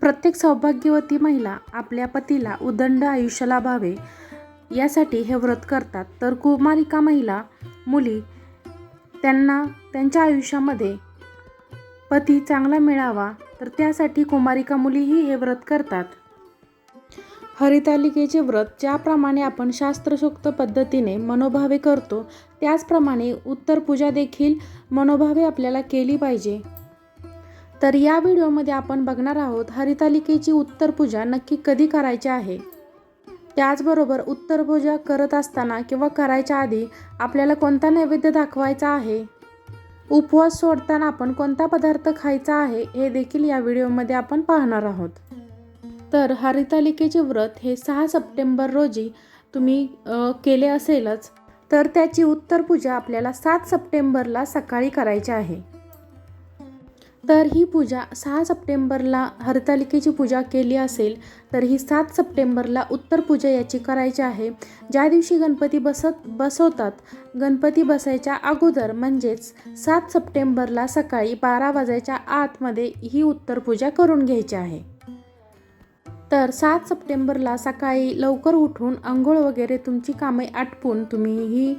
प्रत्येक सौभाग्यवती महिला आपल्या पतीला उदंड आयुष्य लाभावे यासाठी हे व्रत करतात. तर कुमारिका महिला मुली त्यांना त्यांच्या आयुष्यामध्ये पती चांगला मिळावा तर त्यासाठी कुमारिका मुलीही हे व्रत करतात. हरितालिकेचे व्रत ज्याप्रमाणे आपण शास्त्रोक्त पद्धतीने मनोभावे करतो त्याचप्रमाणे उत्तर पूजा देखील मनोभावे आपल्याला केली पाहिजे. तर या व्हिडिओमध्ये आपण बघणार आहोत हरितालिकेची उत्तर पूजा नक्की कधी करायची आहे? त्याचबरोबर उत्तर पूजा करत असताना किंवा करायच्या आधी आपल्याला कोणता नैवेद्य दाखवायचा आहे? उपवास सोडताना आपण कोणता पदार्थ खायचा आहे हे देखील या व्हिडिओमध्ये आपण पाहणार आहोत. तर हरितालिकेचे व्रत हे सहा सप्टेंबर रोजी तुम्ही केले असेलच तर त्याची उत्तर पूजा आपल्याला सात सप्टेंबरला सकाळी करायची आहे. तर ही पूजा सहा सप्टेंबरला हरतालिकेची पूजा केली असेल तर ही सात सप्टेंबरला उत्तर पूजा याची करायची आहे ज्या दिवशी गणपती बसत बसवतात. गणपती बसायच्या अगोदर म्हणजेच सात सप्टेंबरला सकाळी बारा वाजायच्या आतमध्ये ही उत्तर पूजा करून घ्यायची आहे. तर सात सप्टेंबरला सकाळी लवकर उठून आंघोळ वगैरे तुमची कामे आटपून तुम्ही ही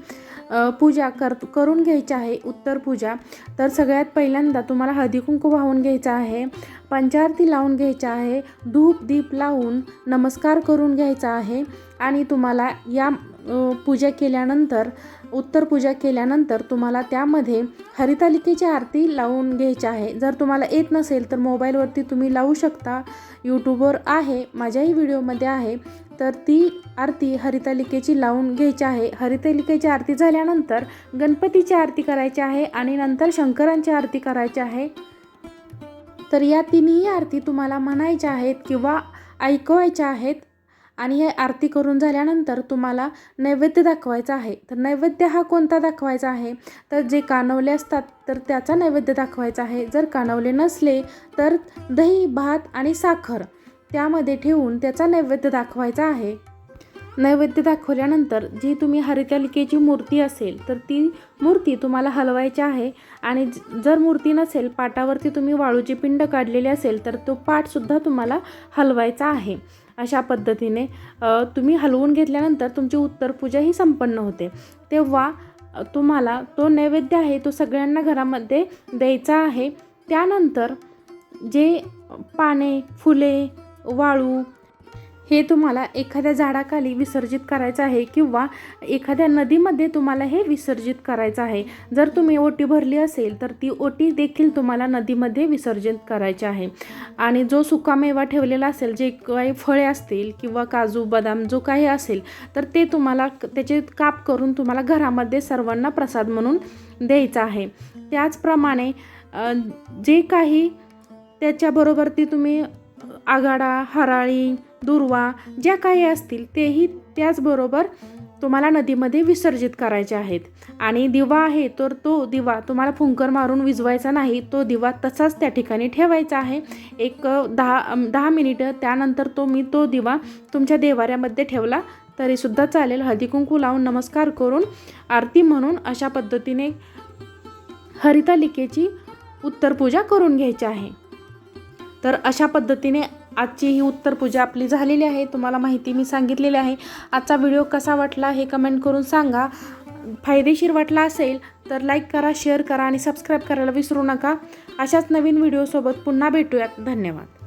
पूजा कर करून घ्यायची आहे उत्तर पूजा. तर सगळ्यात पहिल्यांदा तुम्हाला हळदी कुंकू वाहून घ्यायचा आहे पंचारती लावून घ्यायची आहे धूप दीप लावून नमस्कार करून घ्यायचा आहे आणि तुम्हाला या पूजा केल्यानंतर उत्तर पूजा केल्यानंतर तुम्हाला त्यामध्ये हरितालिकेची आरती लावून घ्यायची आहे. जर तुम्हाला येत नसेल तर मोबाईलवरती तुम्ही लावू शकता. यूट्यूबवर आहे माझ्याही व्हिडिओमध्ये आहे. तर ती आरती हरितालिकेची लावून घ्यायची आहे. हरितालिकेची आरती झाल्यानंतर गणपतीची आरती करायची आहे आणि नंतर शंकरांची आरती करायची आहे. तर या तिन्ही आरती तुम्हाला म्हणायच्या आहेत किंवा ऐकवायच्या आहेत. आणि हे आरती करून झाल्यानंतर तुम्हाला नैवेद्य दाखवायचा आहे. तर नैवेद्य हा कोणता दाखवायचा आहे? तर जे कानवले असतात तर त्याचा नैवेद्य दाखवायचा आहे. जर कानवले नसले तर दही भात आणि साखर त्यामध्ये ठेवून त्याचा नैवेद्य दाखवायचा आहे. नैवेद्य दाखवल्यानंतर जी तुम्ही हरितालिकेची मूर्ती असेल तर ती मूर्ती तुम्हाला हलवायची आहे. आणि ज- जर मूर्ती नसेल पाटावरती तुम्ही वाळूची पिंड काढलेली असेल तर तो पाटसुद्धा तुम्हाला हलवायचा आहे. अशा पद्धतीने तुम्ही हलवून घेतल्यानंतर तुमची उत्तर पूजा ही संपन्न होते. तेव्हा तुम्हाला तो नैवेद्य आहे तो सगळ्यांना घरामध्ये द्यायचा आहे. त्यानंतर जे पाने फुले वाळू हे तुम्हाला एखाद्या झाडाखाली विसर्जित करायचं आहे किंवा एखाद्या नदीमध्ये तुम्हाला हे विसर्जित करायचं आहे. जर तुम्ही ओटी भरली असेल तर ती ओटी देखील तुम्हाला नदीमध्ये विसर्जित करायची आहे. आणि जो सुकामेवा ठेवलेला असेल जे काही फळे असतील किंवा काजू बदाम जो काही असेल तर ते तुम्हाला त्याचे काप करून तुम्हाला घरामध्ये सर्वांना प्रसाद म्हणून द्यायचा आहे. त्याचप्रमाणे जे काही त्याच्याबरोबर ती तुम्ही आघाडा हराळी दुर्वा ज्या काही असतील तेही त्याचबरोबर तुम्हाला नदीमध्ये विसर्जित करायचे आहेत. आणि दिवा आहे तर तो दिवा तुम्हाला फुंकर मारून विजवायचा नाही. तो दिवा तसाच त्या ठिकाणी ठेवायचा आहे. एक दहा दहा मिनिटं त्यानंतर तो मी तो दिवा तुमच्या देवाऱ्यामध्ये ठेवला तरीसुद्धा चालेल. हळदीकुंकू लावून नमस्कार करून आरती म्हणून अशा पद्धतीने हरितालिकेची उत्तर पूजा करून घ्यायची आहे. तर अशा पद्धतीने आजची ही उत्तर पूजा आपली झालेली आहे. तुम्हाला माहिती मी सांगितलेली आहे. आजचा व्हिडिओ कसा वाटला हे कमेंट करून सांगा. फायदेशीर वाटला असेल तर लाईक करा शेअर करा आणि सबस्क्राईब करायला विसरू नका. अशाच नवीन व्हिडिओसोबत पुन्हा भेटूयात. धन्यवाद.